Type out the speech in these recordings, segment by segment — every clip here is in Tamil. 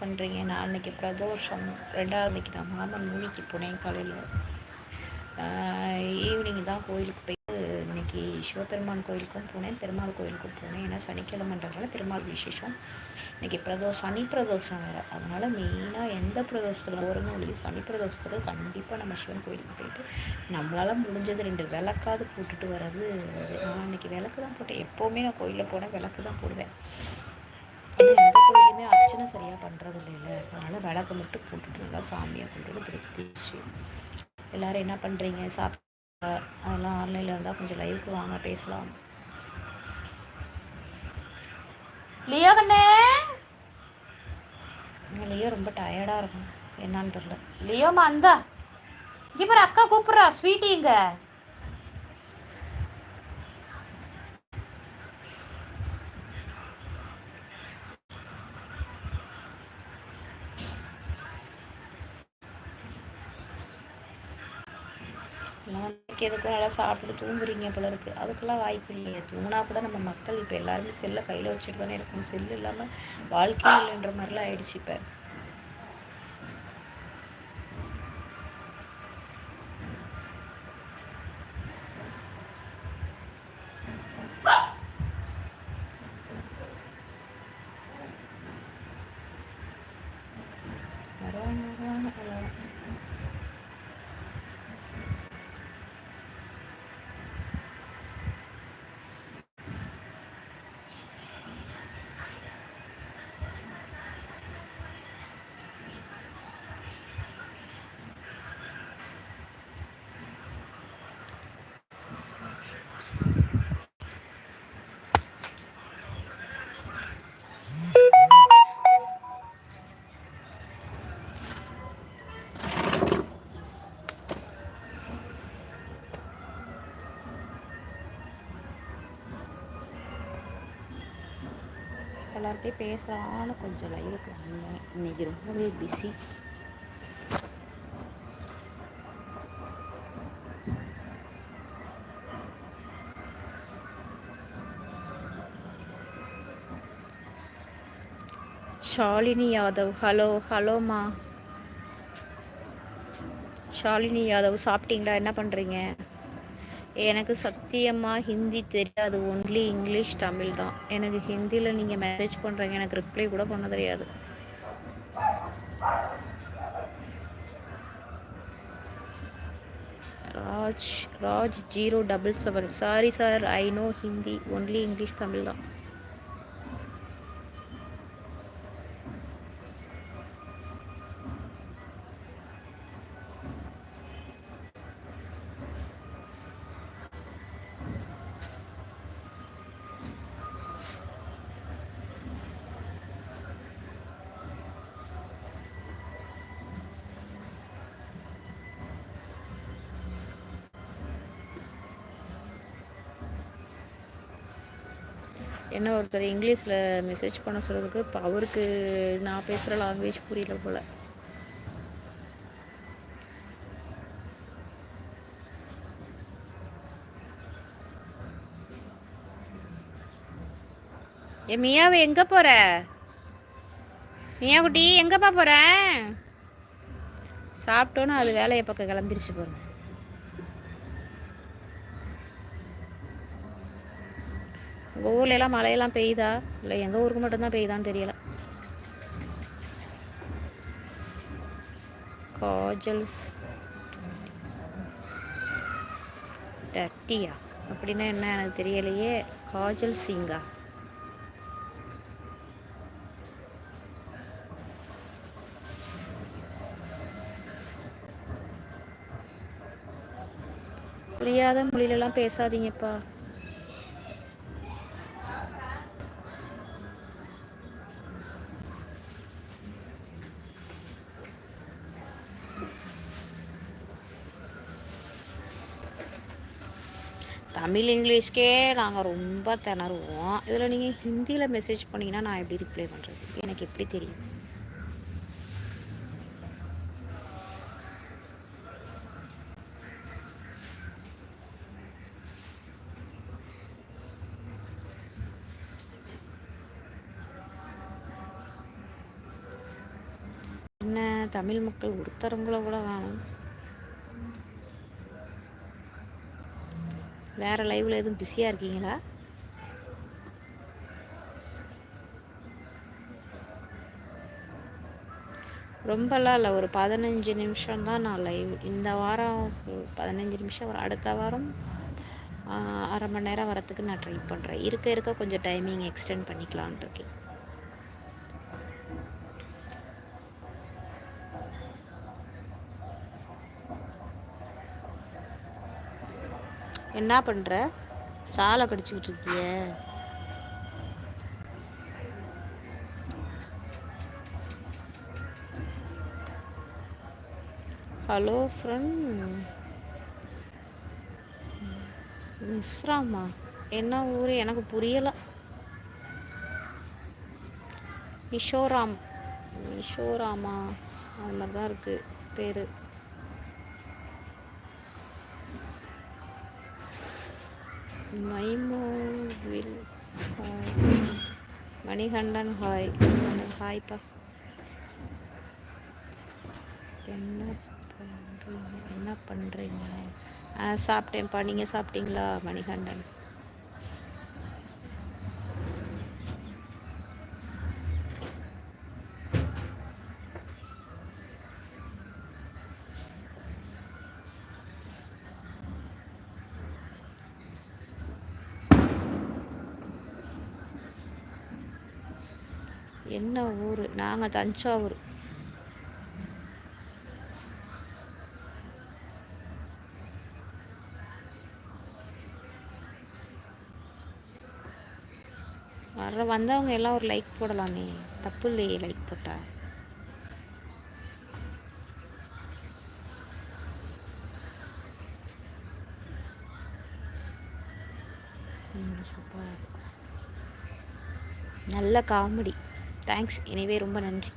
பண்ணுறீங்க நான் அன்றைக்கி பிரதோஷம் ரெண்டாவது அன்றைக்கி நான் மாமன் மூலிக்கு போனேன் காலையில். ஈவினிங் தான் கோயிலுக்கு போயிட்டு இன்றைக்கி சிவபெருமான் கோயிலுக்கும் போனேன் பெருமாள் கோயிலுக்கும் போனேன். ஏன்னா சனிக்கிழமைன்றதுனால பெருமாள் விசேஷம். இன்றைக்கி பிரதோஷம் சனி பிரதோஷம் வேறு. அதனால் மெயினாக எந்த பிரதோஷத்தில் போகிறோமோ இல்லையோ சனி பிரதோஷத்தில் கண்டிப்பாக நம்ம சிவன் கோயிலுக்கு போயிட்டு நம்மளால் முடிஞ்சது ரெண்டு விளக்காவது போட்டுட்டு வர்றது. நான் இன்றைக்கி விளக்கு தான் போட்டேன். எப்போவுமே நான் கோயிலில் போனேன் விளக்கு தான் போடுவேன். சரியாக பண்ணுறது இல்லை அதனால் விளக்கு மட்டும் போட்டுட்டு நல்லா சாமியை கொண்டு திருப்தி. எல்லோரும் என்ன பண்ணுறீங்க சாப்பிட்டா அதெல்லாம் ஆன்லைனில் இருந்தால் கொஞ்சம் லைவுக்கு வாங்க பேசலாம். லியோ கண்ணே! லியோ ரொம்ப டயர்டாக இருக்கும் என்னான்னு தெரில லியோமா அந்தா. இங்கே அக்கா கூப்பிட்றா. ஸ்வீட்டி இங்கே. நாளைக்கு எதுக்கும் நல்லா சாப்பிட்டு தூங்குறீங்க போல இருக்குது அதுக்கெல்லாம் வாய்ப்பு இல்லையே. தூங்கினா கூட நம்ம மக்கள் இப்போ எல்லாருமே செல்லை கையில் வச்சுட்டு தானே இருக்கும் செல்லு இல்லாமல் வாழ்க்கை இல்லைன்ற மாதிரிலாம் ஆயிடுச்சு இப்போ. எல்லார்கிட்டையும் பேசலான்னு கொஞ்சம் லைவுக்கு வந்தேன். இன்றைக்கி ரொம்பவே பிஸி ஷாலினி யாதவ் ஹலோ ஹலோம்மா ஷாலினி யாதவ் சாப்பிட்டீங்களா? என்ன பண்ணுறீங்க எனக்கு சத்தியமாக ஹிந்தி தெரியாது. ஒன்லி இங்கிலீஷ் தமிழ் தான். எனக்கு ஹிந்தியில் நீங்கள் மெசேஜ் பண்ணுறீங்க எனக்கு ரிப்ளை கூட பண்ண தெரியாது. Raj Raj zero double seven. Sorry sir I no Hindi only English Tamil தான். என்ன ஒருத்தர் இங்கிலீஷில் மெசேஜ் பண்ண சொல்கிறதுக்கு இப்போ அவருக்கு நான் பேசுகிற லாங்குவேஜ் புரியல போல். ஏ மியாவை எங்கே போகிற மியா குட்டி எங்கேப்பா போகிற சாப்பிட்டோன்னு அது வேலையை பக்கம் கிளம்பிருச்சு போகிறேன் உங்கள் எல்லாம் மழையெல்லாம் பெய்யுதா? இல்லை எங்கள் ஊருக்கு மட்டும்தான் பெய்யுதான்னு தெரியல. காஜல்ஸ். டட்டியா? அப்படின்னா என்ன? எனக்கு தெரியலையே. காஜல் சிங்கா. புரியாத மொழியிலலாம் பேசாதீங்கப்பா. தமிழ் இங்கிலீஷ்க்கே நாங்கள் ரொம்ப திணறுவோம். இதில் நீங்கள் ஹிந்தியில் மெசேஜ் பண்ணிங்கன்னா நான் எப்படி ரிப்ளை பண்ணுறது எனக்கு எப்படி தெரியும்? என்ன தமிழ் மக்கள் ஒருத்தரங்கள கூட வேணும். வேறு லைவில் எதுவும் பிஸியாக இருக்கீங்களா? ரொம்பலாம் இல்லை ஒரு பதினஞ்சு நிமிஷம் தான் நான் லைவ் இந்த வாரம் பதினஞ்சு நிமிஷம் வரும் அடுத்த வாரம் அரை மணி நேரம் வரத்துக்கு நான் ட்ரை பண்ணுறேன் இருக்க இருக்க கொஞ்சம் டைமிங் எக்ஸ்டெண்ட் பண்ணிக்கலான் இருக்கேன். என்ன பண்ணுற சாலை கடிச்சிக்கிட்டு இருக்கிய. ஹலோ ஃப்ரெண்ட் மிஸ்ராமா? என்ன ஊர்? எனக்கு புரியலை. மிஷோராம். மிஷோராமா? அது மாதிரி தான் இருக்குது பேர். மைமோ வில் மணிகண்டன் ஹாய் ஹாய்ப்பா என்ன பண்ணுறீங்க என்ன பண்ணுறீங்க ஆ சாப்பிட்டேன்ப்பா நீங்கள் சாப்பிட்டீங்களா மணிகண்டன் என்ன ஊர்? நாங்கள் தஞ்சாவூர். வர்ற வந்தவங்க எல்லாம் ஒரு லைக் போடலாமே. தப்பு இல்லையே லைக் போட்டா. நல்ல காமெடி தேங்க்ஸ் எனவே ரொம்ப நன்றி.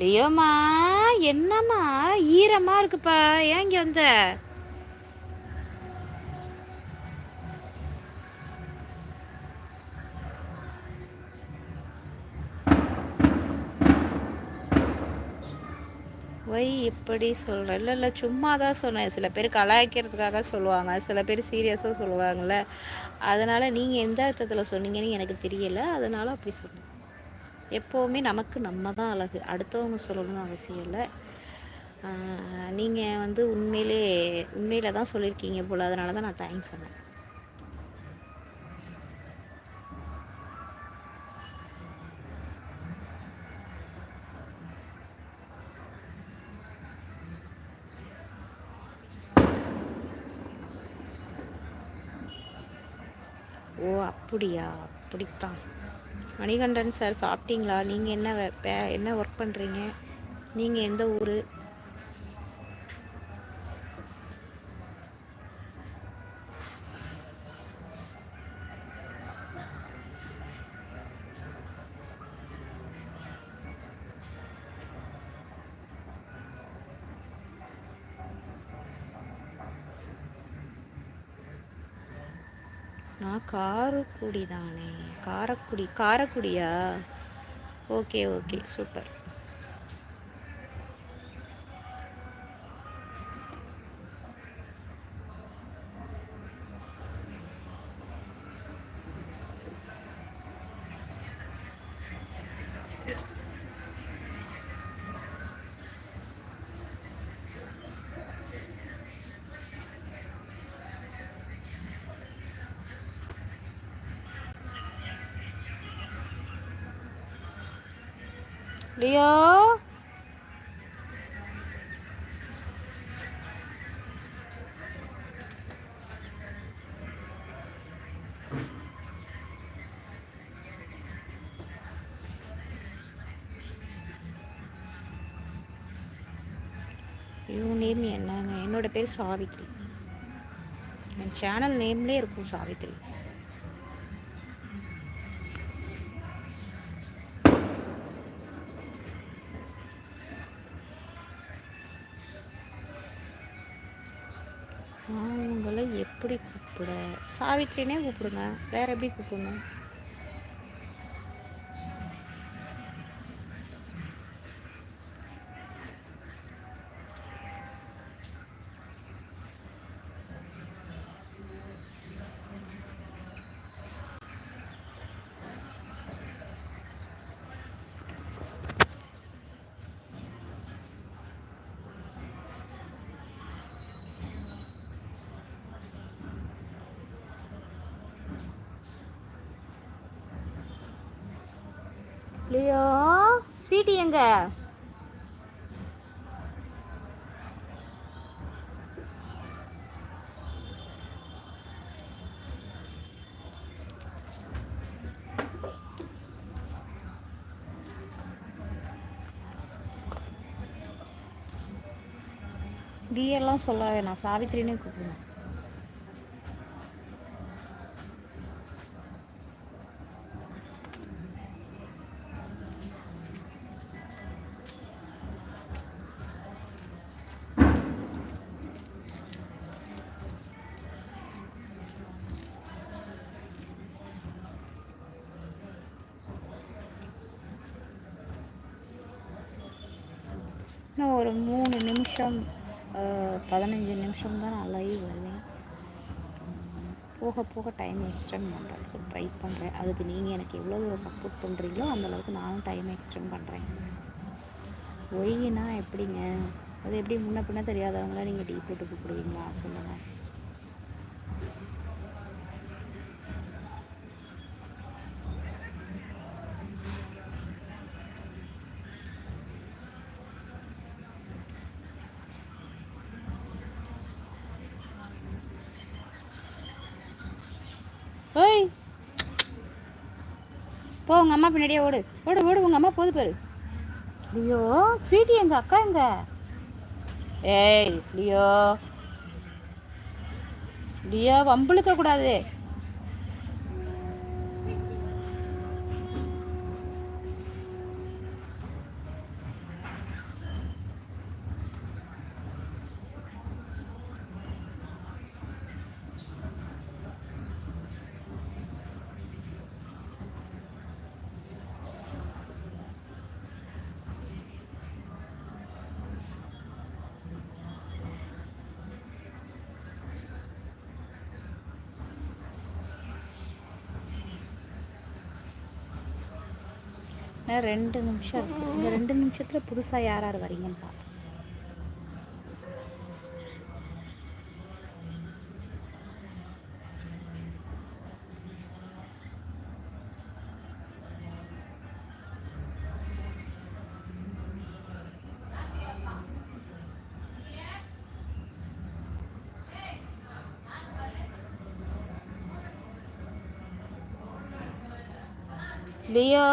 லியோமா என்னம்மா? ஈரமா இருக்குப்பா. ஏங்க வந்த? வை எப்படி சொல்கிறேன் இல்லை இல்லை சும்மா தான் சொன்னேன். சில பேர் கலாய்க்கிறதுக்காக சொல்லுவாங்க. சில பேர் சீரியஸாக சொல்லுவாங்கள்ல அதனால் நீங்கள் எந்த அர்த்தத்தில் சொன்னீங்கன்னு எனக்கு தெரியலை. அதனால் அப்படி சொன்னேன் எப்போவுமே நமக்கு நம்ம தான் அழகு. அடுத்தவங்க சொல்லணும்னு அவசியம் இல்லை. நீங்கள் வந்து உண்மையிலே உண்மையில் தான் சொல்லியிருக்கீங்க போல். அதனால தான் நான் தேங்க்ஸ் சொன்னேன். அப்படியா? அப்படித்தான். மணிகண்டன் சார் சாப்பிட்டீங்களா? நீங்கள் என்ன என்ன ஒர்க் பண்ணுறீங்க நீங்கள் எந்த ஊர்? நான் காரக்குடி தானே Karaikudi காரக்குடியா? Okay okay super. Leo இவங்க நேம் என்னங்க? என்னோட பேர் சாவித்ரி. என் சேனல் நேம்லேயே இருக்கும் சாவித்ரி. எப்படி கூப்பிட? சாவித்ரினே கூப்பிடுங்க. வேற எப்படி கூப்பிடணும் லியோ ஸ்வீட்டி எங்க? டி எல்லாம் சொல்ல வேணாம். சாவித்திரினே கூப்பிடுங்க. இன்னும் ஒரு மூணு நிமிஷம் பதினஞ்சு நிமிஷம் தான் நான் லைவ் வருவேன். போக போக டைம் எக்ஸ்டெண்ட் பண்ணுறதுக்கு ட்ரை பண்ணுறேன் அதுக்கு நீங்கள் எனக்கு எவ்வளோ சப்போர்ட் பண்ணுறீங்களோ அந்தளவுக்கு நானும் டைம் எக்ஸ்டெண்ட் பண்ணுறேன் ஒய்னா எப்படிங்க? அது எப்படி முன்ன பின்ன தெரியாதவங்களாம் நீங்கள் டீ போட்டு கூப்பிடுவீங்களா? சொல்லுங்கள் போ உங்கள் அம்மா பின்னாடியே ஓடு. ஓடு ஓடு உங்கள் அம்மா போது பாரு. லியோ ஸ்வீட்டி எங்க அக்கா எங்க? ஏய் லியோ. லியோ வம்புழுக்க கூடாது. இன்னும் ரெண்டு நிமிஷம் இருக்கு? இந்த ரெண்டு நிமிஷத்தில் புதுசாக யார் யார் வரீங்கன்னு பார்ப்போம் லியோ?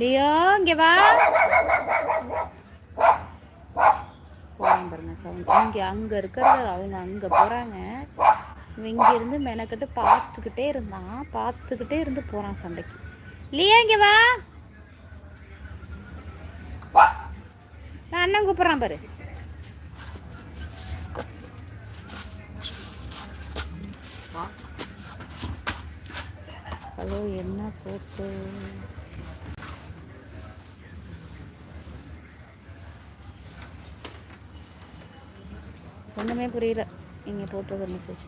லியோ இங்க வா. போறாங்க பாருங்க சவுண்ட் இங்க அங்க இருக்கிறது அவங்க அங்க போறாங்க. இங்கேருந்து இங்க இருந்து மெனக்கிட்டு பார்த்துக்கிட்டே இருந்தான். பார்த்துக்கிட்டே இருந்து போறான் சண்டைக்கு. லியா இங்க வா. நான் அண்ணன் கூப்பிடுறான் பாரு. ஹலோ என்ன போட்டு? ஒன்றுமே புரியல. நீங்கள் போட்டிருக்க மெசேஜ்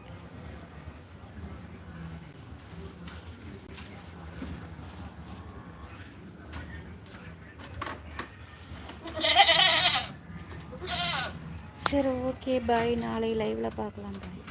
சரி ஓகே ஓகே பாய் நாளை லைவில் பார்க்கலாம் பாய்